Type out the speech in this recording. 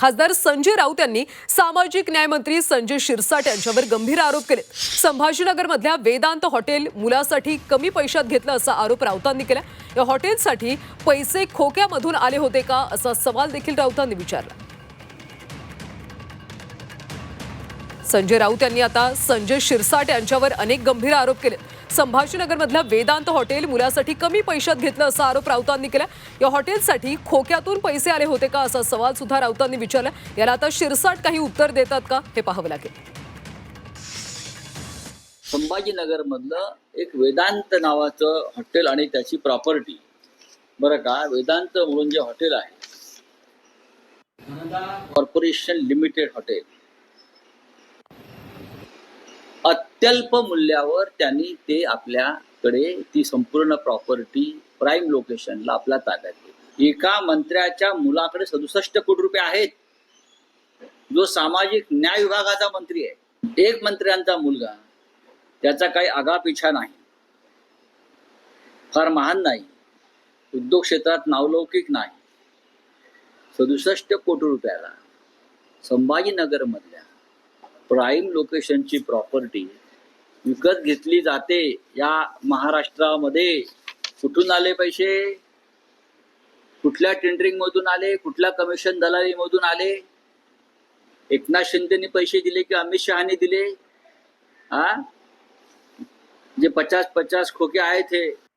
खासदार संजय राऊत यांनी सामाजिक न्याय मंत्री संजय शिरसाट यांच्यावर गंभीर आरोप केले. संभाजीनगरमधल्या वेदांत हॉटेल मुलासाठी कमी पैशात घेतलं असा आरोप राऊतांनी केला. या हॉटेलसाठी पैसे खोक्यामधून आले होते का असा सवाल देखील राऊतांनी विचारला. संजय राऊत यांनी आता संजय शिरसाट यांच्यावर अनेक गंभीर आरोप केले. संभाजीनगरमधल्या वेदांत हॉटेल मुलासाठी कमी पैशात घेतलं असा आरोप राऊतांनी केला. या हॉटेलसाठी खोक्यातून पैसे आले होते का असा सवाल सुद्धा राऊतांनी विचारला. याला आता शिरसाट काही उत्तर देतात का हे पाहावं लागेल. संभाजीनगर मधलं एक वेदांत नावाचं हॉटेल आणि त्याची प्रॉपर्टी. बरं का? वेदांत म्हणून जे हॉटेल आहे. Corporation limited hotel. अत्यल्प मूल्यावर त्यांनी ते आपल्याकडे ती संपूर्ण प्रॉपर्टी प्राईम लोकेशनला आपल्या ताब्यात घेतली. एका मंत्र्याच्या मुलाकडे सदुसष्ट कोटी रुपये आहेत. जो सामाजिक न्याय विभागाचा मंत्री आहे. एक मंत्र्यांचा मुलगा त्याचा काही आगापिछा नाही. फार महान नाही. उद्योग क्षेत्रात नावलौकिक नाही. सदुसष्ट कोटी रुपयाला संभाजीनगरमधल्या प्राईम लोकेशनची प्रॉपर्टी विकत घेतली जाते या महाराष्ट्रामध्ये. कुठून आले पैसे? कुठल्या टेंडरिंग मधून आले? कुठल्या कमिशन दलाली मधून आले? एकनाथ शिंदेनी पैसे दिले की अमित शहानी दिले? हा? जे पचास पचास खोके आहेत हे.